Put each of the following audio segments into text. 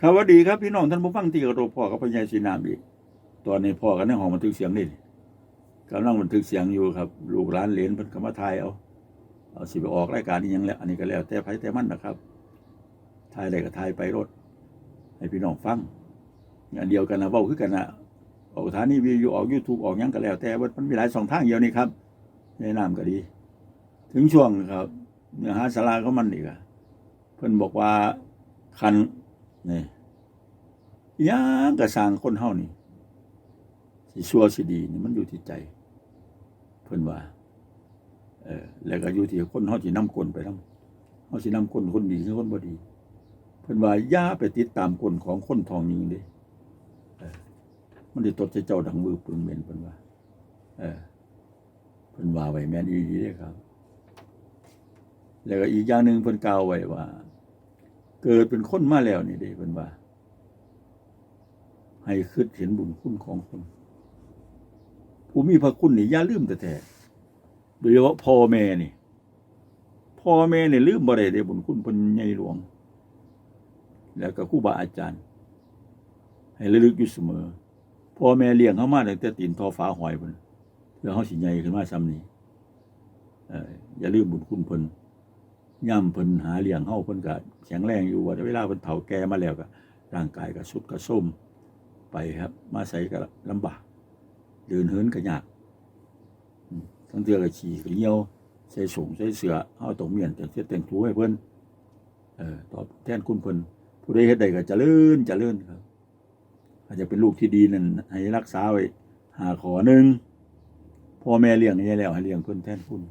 ครับสวัสดีครับพี่น้องท่านผู้ฟังที่เคารพพ่อกับพญายศีนามอีกตอนนี้พ่อกันในห้องบันทึกเสียงนี่กำลังบันทึกเสียงอยู่ครับ ลูกหลานเหลนเพิ่นก็มาถ่ายเอาเอาสิไปออกรายการนี้ยังแล้ว อันนี้ก็แล้วแต่ไผแต่มันนะครับถ่ายอะไรก็ถ่ายไปรถ ให้พี่น้องฟังอันเดียวกันนะเว้าคือกันนะออกสถานีวิทยุออก YouTube ออกยังก็แล้ว แต่ว่ามันมีหลายสองทางเดียวนี่ครับแนะนำก็ดี ถึงช่วงครับเนื้อหาสาระของมันอีกอะเพิ่นบอกว่าคัน นี่ยังกระสางคนเฮานี่สิชั่วสิดีนี่มันอยู่ที่ใจ เพิ่นว่า เออ แล้วก็อยู่ที่คนเฮาสินำคนไปนำเฮาสินำคนคนดีหรือคนบ่ดี เพิ่นว่าอย่าไปติดตามคนของคนทองยิงเด้เออ มันสิตดใจเจ้าดังมือปืนเหม็นเพิ่นว่า เออเพิ่นว่าไว้แม่นอีหลีเด้ครับ แล้วก็อีกอย่างหนึ่งเพิ่นกล่าวไว้ว่า เกิดเป็นคนมาแล้วนี่เด้เพิ่นว่า ให้คิดเห็นบุญคุณของคนผู้มีพระคุณนี่อย่าลืมแต่แท้โดยเฉพาะพ่อแม่นี่พ่อแม่นี่ลืมบ่ได้เด้บุญคุณเพิ่นใหญ่หลวง แล้วก็ครูบาอาจารย์ ให้ระลึกอยู่เสมอพ่อแม่เลี้ยงเฮามาตั้งแต่ตีนทอฟ้าหอยพุ่นเพื่อเฮาสิใหญ่ขึ้นมาซ้ำนี้เอ่ออย่าลืมบุญคุณเพิ่น ย่ำเพิ่นหาเลี้ยงเฮาเพิ่นก็แข็งแรงอยู่ว่าเวลาเพิ่นเฒ่าแก่มาแล้วก็ร่างกายก็สุดก็ส้มไปครับ มาใส่ก็ลำบากเดินเหินก็ยากทั้งเทื่อก็ขี่ก็เหี่ยวใส่สูงใส่เสื้อเฮาต้องเมียนแต่งเสื้อแต่งถูให้เพิ่นเออตอบแทนคุณเพิ่นผู้ใดเฮ็ดได้ก็เจริญเจริญครับ อาจจะเป็นลูกที่ดีนั่นให้รักษาไว้หาขอหนึ่งพ่อแม่เลี้ยงนี่แล้วให้เลี้ยงเพิ่นแทนคุณ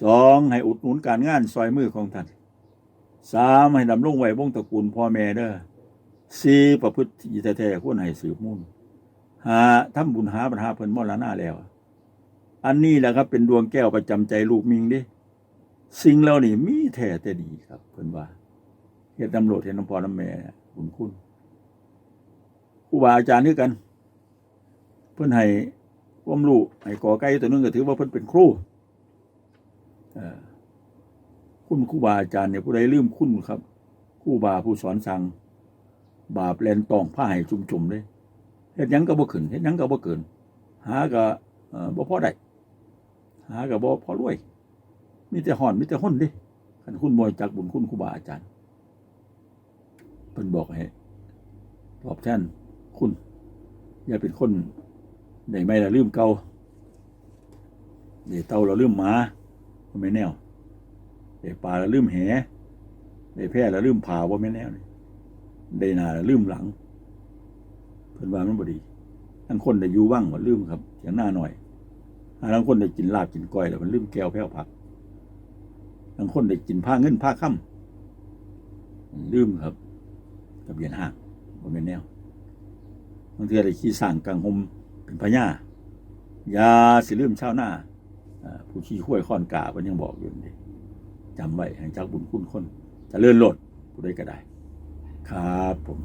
สองให้อุดหนุนการงานซอยมือของท่านสามให้ดำรงไว้วงตระกูลพ่อแม่เด้อสี่ประพฤติแท้ๆควรให้สืบมุ่นหาทำบุญหาปัญหาเพิ่นมรณะแล้ว อันนี้แหละครับเป็นดวงแก้วประจำใจลูกมิงด้สิ่งเหล่านี้มีแท้แต่ดีครับเพิ่นว่าเฮ็ดนำโลดเฮ็ดน้ำพ่อน้ำแม่บุญคุณครูบาอาจารย์คือกัน เพิ่นให้ความรู้ให้กอไก่ตัวนึงก็ถือว่าเพิ่นเป็นครู คุณครูบาอาจารย์เนี่ยผู้ใดลืมคุณครับครูบาผู้สอนสั่งบาปแลนตองผ้าให้จุ่มๆเลยเฮ็ดยังก็บ่ขึ้นเฮ็ดยังก็บ่เกิน หาก็เอ่อบ่พอได้หาก็บ่พอรวยมีแต่ห่อนมีแต่ห้นด้คันคุณบ่รู้จักบุญคุณครูบาอาจารย์เพิ่นบอกให้ตอบแทนคุณ อย่าเป็นคนได้ไม่ละลืมเก่าได้เต่าเราลืมหมา ว่าไม่แนวได้ปลาล้วลืมแหได้แพร่ล้วลืมผ่าว่าไม่แนวนี่ได้นาล้วลืมหลังเพิ่นว่ามันบ่ดีทั้งคนได้อยู่ว่างว่าลืมครับเสียงหน้าหน่อยทั้งคนได้กินลาบกินก้อยแล้วมันลืมแก้วแพ้วผักทั้งคนได้กินผ้าเงินผ้าค่ำลืมครับทะเบียนห้างว่าไม่นแนวบางทีได้ขี้สั่งกังหมเป็นพญายาสิลืมชาวหน้า ผู้ขี้ห้วยข้อนกามันยังบอกอยู่นี่จำไว้แห่งจักบุญคุณคนจะเลื่อนโลดผู้ไดก็ได้ ครับผม